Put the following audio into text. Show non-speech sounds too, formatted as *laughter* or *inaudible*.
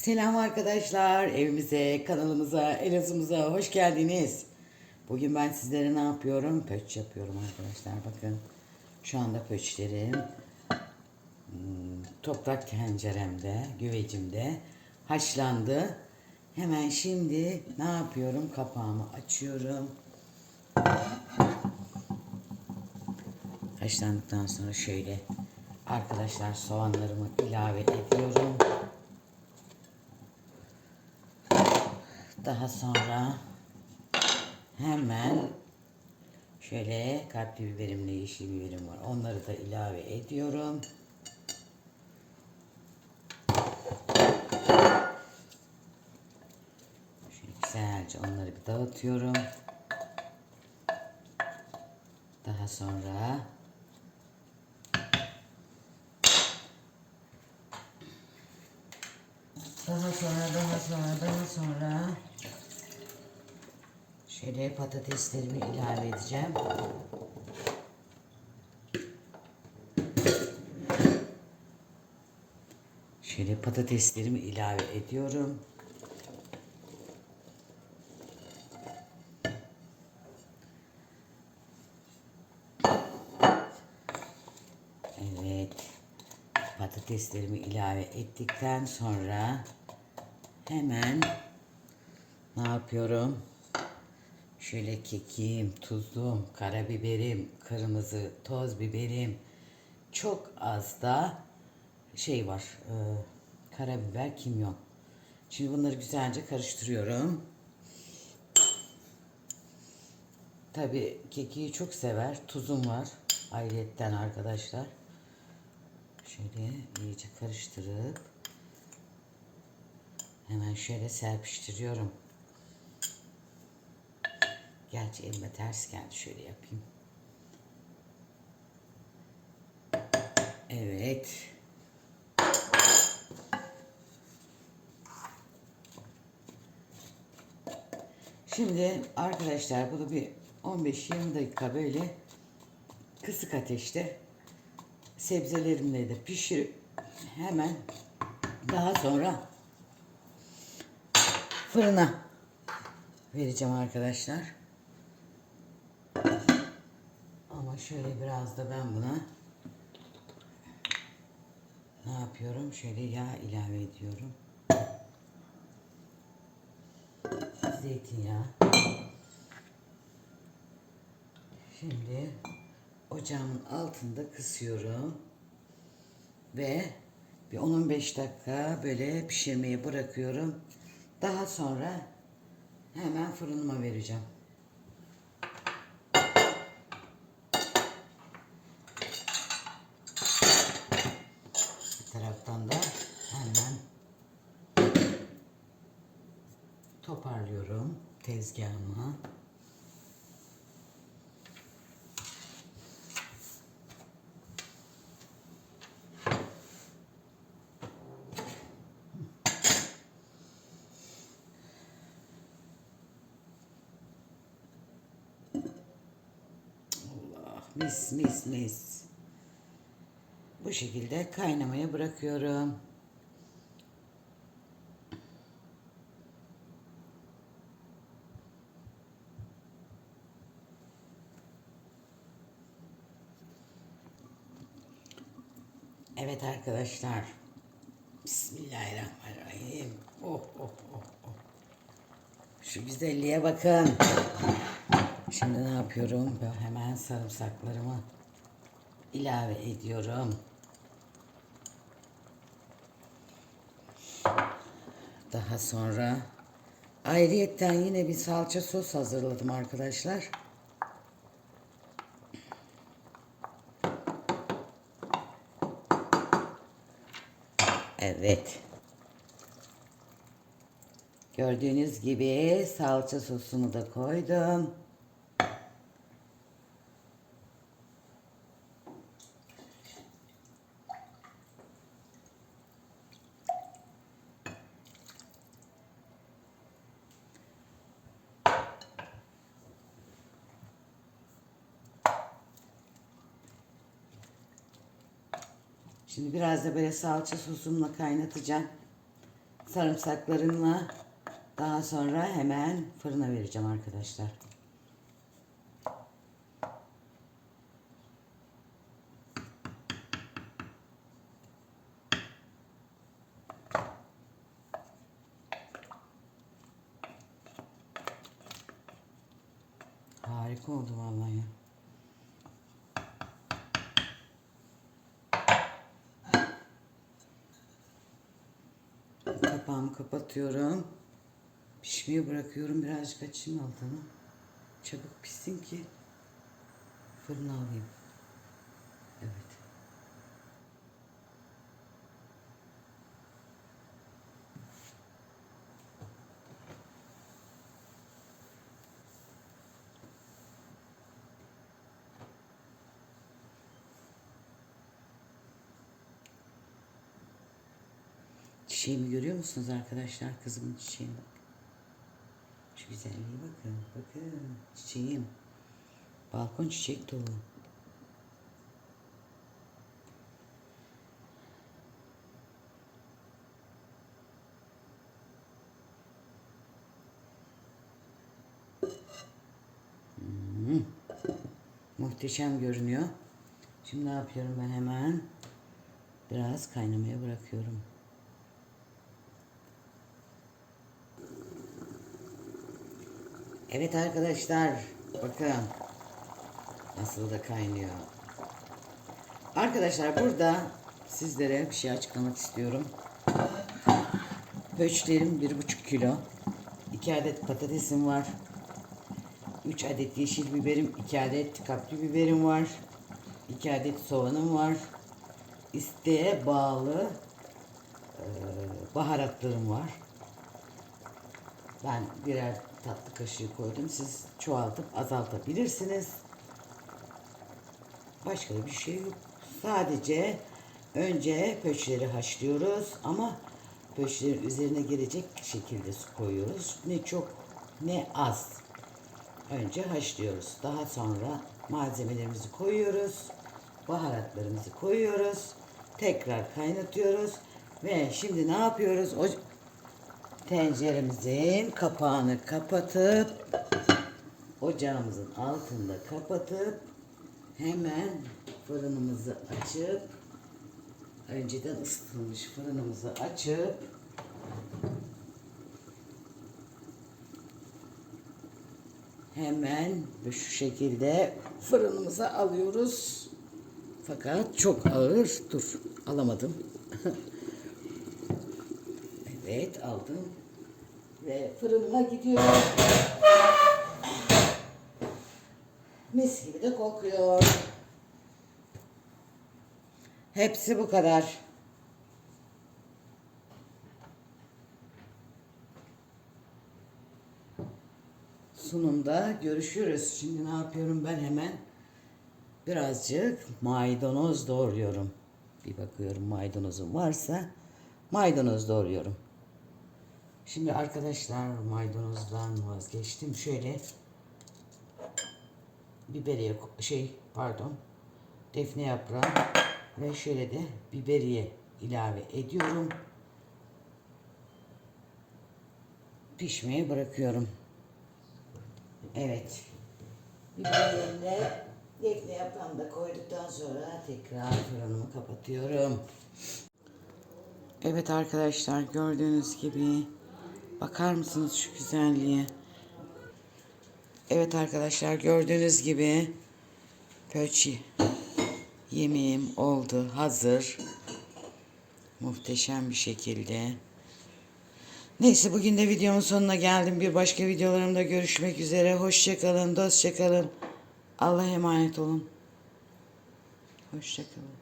Selam arkadaşlar. Evimize, kanalımıza, Elazığ'ımıza hoş geldiniz. Bugün ben sizlere ne yapıyorum? Pöç yapıyorum arkadaşlar. Bakın şu anda pöçlerim hmm, toprak tenceremde, güvecimde haşlandı. Hemen şimdi ne yapıyorum? Kapağımı açıyorum. Haşlandıktan sonra şöyle arkadaşlar soğanlarımı ilave ediyorum. Daha sonra hemen şöyle kalpli biberimle yeşil biberim var. Onları da ilave ediyorum. Şöyle güzelce onları bir dağıtıyorum. Daha sonra daha sonra daha sonra daha sonra şöyle patateslerimi ilave edeceğim. Şöyle patateslerimi ilave ediyorum. Evet. Patateslerimi ilave ettikten sonra hemen ne yapıyorum? Şöyle kekim, tuzum, karabiberim, kırmızı toz biberim, çok az da şey var, e, karabiber, kimyon. Şimdi bunları güzelce karıştırıyorum. Tabii kekiği çok sever, tuzum var ayrıyetten arkadaşlar. Şöyle iyice karıştırıp hemen şöyle serpiştiriyorum. Gerçi elime ters geldi. Şöyle yapayım. Evet. Şimdi arkadaşlar bunu bir 15-20 dakika böyle kısık ateşte sebzelerimle de pişirip hemen daha sonra fırına vereceğim arkadaşlar. Ama şöyle biraz da ben buna ne yapıyorum? Şöyle yağ ilave ediyorum. Zeytinyağı. Şimdi ocağımın altında kısıyorum. Ve bir 10-15 dakika böyle pişirmeye bırakıyorum. Daha sonra hemen fırınıma vereceğim. Bir taraftan da hemen toparlıyorum tezgahımı. Allah mis mis mis. Bu şekilde kaynamaya bırakıyorum. Evet arkadaşlar. Bismillahirrahmanirrahim. Oh oh oh oh. Şu güzelliğe bakın. Şimdi ne yapıyorum? Ben hemen sarımsaklarımı ilave ediyorum. Daha sonra ayrıyetten yine bir salça sos hazırladım arkadaşlar. Evet. Gördüğünüz gibi salça sosunu da koydum. Şimdi biraz da böyle salça sosumla kaynatacağım. sarımsaklarımla daha sonra hemen fırına vereceğim arkadaşlar. Harika oldu vallahi. Kapağımı kapatıyorum. Pişmeye bırakıyorum. Birazcık açayım altını. Çabuk pişsin ki fırına alayım. Evet. Çiçeğimi görüyor musunuz arkadaşlar? Kızımın çiçeğini bak. Şu güzelliğe bakın. Bakın çiçeğim. Balkon çiçek dolu. Hmm. Muhteşem görünüyor. Şimdi ne yapıyorum ben hemen? Biraz kaynamaya bırakıyorum. Evet arkadaşlar bakın nasıl da kaynıyor. Arkadaşlar burada sizlere bir şey açıklamak istiyorum. Pöçlerim bir buçuk kilo. 2 adet patatesim var. 3 adet yeşil biberim, 2 adet kapri biberim var. 2 adet soğanım var. İsteğe bağlı baharatlarım var. Ben birer tatlı kaşığı koydum. Siz çoğaltıp azaltabilirsiniz. Başka bir şey yok. Sadece önce pöçleri haşlıyoruz ama pöçlerin üzerine gelecek şekilde su koyuyoruz. Ne çok ne az. Önce haşlıyoruz. Daha sonra malzemelerimizi koyuyoruz. Baharatlarımızı koyuyoruz. Tekrar kaynatıyoruz. Ve şimdi ne yapıyoruz? O tenceremizin kapağını kapatıp ocağımızın altında kapatıp hemen fırınımızı açıp önceden ısıtılmış fırınımızı açıp hemen şu şekilde fırınımıza alıyoruz. Fakat çok ağır. Dur alamadım. *laughs* Evet aldım. Ve fırınıma gidiyor. Mis gibi de kokuyor. Hepsi bu kadar. Sunumda görüşürüz. Şimdi ne yapıyorum ben hemen? Birazcık maydanoz doğruyorum. Bir bakıyorum maydanozum varsa maydanoz doğruyorum. Şimdi arkadaşlar maydanozdan vazgeçtim. Şöyle biberiye şey pardon defne yaprağı ve şöyle de biberiye ilave ediyorum. Pişmeye bırakıyorum. Evet. Biberlerine defne yaprağını da koyduktan sonra tekrar fırınımı kapatıyorum. Evet arkadaşlar gördüğünüz gibi bakar mısınız şu güzelliğe? Evet arkadaşlar gördüğünüz gibi pöçi yemeğim oldu hazır. Muhteşem bir şekilde. Neyse bugün de videomun sonuna geldim. Bir başka videolarımda görüşmek üzere. Hoşçakalın, dostçakalın. Allah'a emanet olun. Hoşçakalın.